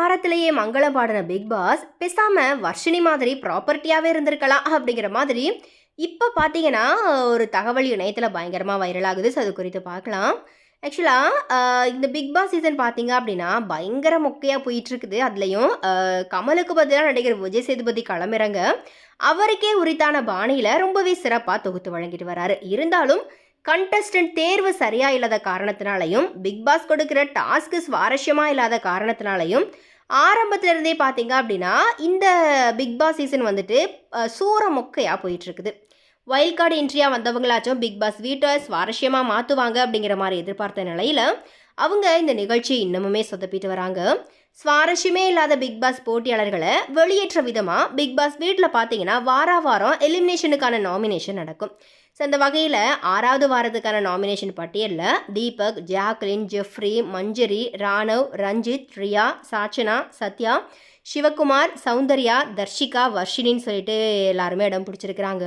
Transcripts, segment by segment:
வாரத்திலேயே மங்களம் பாடின big pass பேசாம வர்ஷினி மாதிரி ப்ராப்பர்ட்டியாகவே இருந்திருக்கலாம் அப்படிங்கிற மாதிரி இப்போ பார்த்தீங்கன்னா ஒரு தகவல் இணையத்தில் பயங்கரமாக வைரல் ஆகுது. ஸோ அது குறித்து பார்க்கலாம். ஆக்சுவலாக இந்த பிக் பாஸ் சீசன் பார்த்தீங்க அப்படின்னா பயங்கர மொக்கையாக போயிட்டுருக்குது. அதுலேயும் கமலுக்கு பதிலாக நடிகர் விஜய் சேதுபதி களமிறங்க அவருக்கே உரித்தான பாணியில் ரொம்பவே சிறப்பாக தொகுத்து வழங்கிட்டு வராரு. இருந்தாலும் கண்டஸ்டன்ட் தேர்வு சரியாக இல்லாத காரணத்தினாலையும் பிக் பாஸ் கொடுக்குற டாஸ்க்கு சுவாரஸ்யமாக இல்லாத காரணத்தினாலையும் ஆரம்பத்துலேருந்தே பார்த்தீங்க அப்படின்னா இந்த பிக் பாஸ் சீசன் வந்துட்டு சூற மொக்கையாக போயிட்டுருக்குது. வைல்ட் கார்டு என்ட்ரியாக வந்தவங்களாச்சும் பிக் பாஸ் வீட்டை சுவாரஸ்யமாக மாற்றுவாங்க அப்படிங்கிற மாதிரி எதிர்பார்த்த நிலையில் அவங்க இந்த நிகழ்ச்சியை இன்னமுமே சொதப்பிட்டு வராங்க. சுவாரஸ்யமே இல்லாத பிக் பாஸ் போட்டியாளர்களை வெளியேற்ற விதமாக பிக் பாஸ் வீட்டில் பார்த்தீங்கன்னா வார வாரம் எலிமினேஷனுக்கான நாமினேஷன் நடக்கும். ஸோ அந்த வகையில் ஆறாவது வாரத்துக்கான நாமினேஷன் பட்டியலில் தீபக் ஜாக்லின் ஜெஃப்ரி மஞ்சரி ராணவ் ரஞ்சித் ரியா சாச்சனா சத்யா சிவகுமார் சௌந்தர்யா தர்ஷிகா வர்ஷினின்னு சொல்லிட்டு எல்லாருமே இடம் பிடிச்சிருக்கிறாங்க.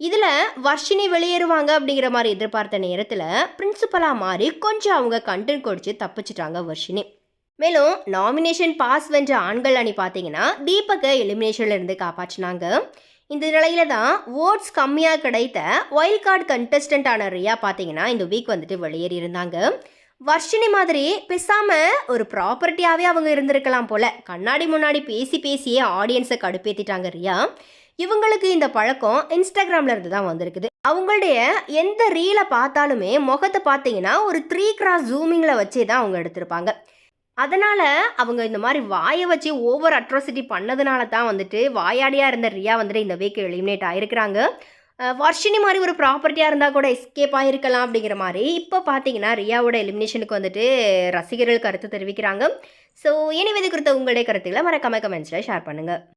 இதில் வர்ஷினி வெளியேறுவாங்க அப்படிங்கிற மாதிரி எதிர்பார்த்த நேரத்தில் பிரின்சிபலாக மாறி கொஞ்சம் அவங்க கண்டென்ட் கொடுத்து தப்பிச்சிட்டாங்க வர்ஷினி. மேலும் நாமினேஷன் பாஸ் வென்ற ஆண்கள் அணி பார்த்தீங்கன்னா தீபக்கை எலிமினேஷன்ல இருந்து காப்பாற்றினாங்க. இந்த நிலையில தான் ஓட்ஸ் கம்மியாக கிடைத்த வைல்ட் கார்டு கண்டஸ்டன்டான ரியா பார்த்தீங்கன்னா இந்த வீக் வந்துட்டு வெளியேறி இருந்தாங்க. வர்ஷினி மாதிரி பேசாம ஒரு ப்ராப்பர்ட்டியாகவே அவங்க இருந்திருக்கலாம் போல கண்ணாடி முன்னாடி பேசி பேசியே ஆடியன்ஸை கடுப்பேத்திட்டாங்க ரியா. இவங்களுக்கு இந்த பழக்கம் இன்ஸ்டாகிராம்ல இருந்து தான் வந்திருக்குது. அவங்களுடைய எந்த ரீலை பார்த்தாலுமே முகத்தை பார்த்தீங்கன்னா ஒரு த்ரீ கிராஸ் ஜூமிங்கில் வச்சே தான் அவங்க எடுத்திருப்பாங்க. அதனால் அவங்க இந்த மாதிரி வாயை வச்சு ஓவர் அட்ராசிட்டி பண்ணதுனால தான் வந்துட்டு வாயாடியாக இருந்த ரியா வந்துட்டு இந்த வீக் எலிமினேட் ஆகிருக்கிறாங்க வர்ஷினி மாதிரி ஒரு ப்ராப்பர்ட்டியாக இருந்தால் கூட எஸ்கேப் ஆகிருக்கலாம் அப்படிங்கிற மாதிரி இப்போ பார்த்தீங்கன்னா ரியாவோட எலிமினேஷனுக்கு வந்துட்டு ரசிகர்கள் கருத்து தெரிவிக்கிறாங்க. ஸோ இனி இது குறித்த உங்களுடைய கருத்துக்களை மறக்காம கமெண்ட்ஸில் ஷேர் பண்ணுங்கள்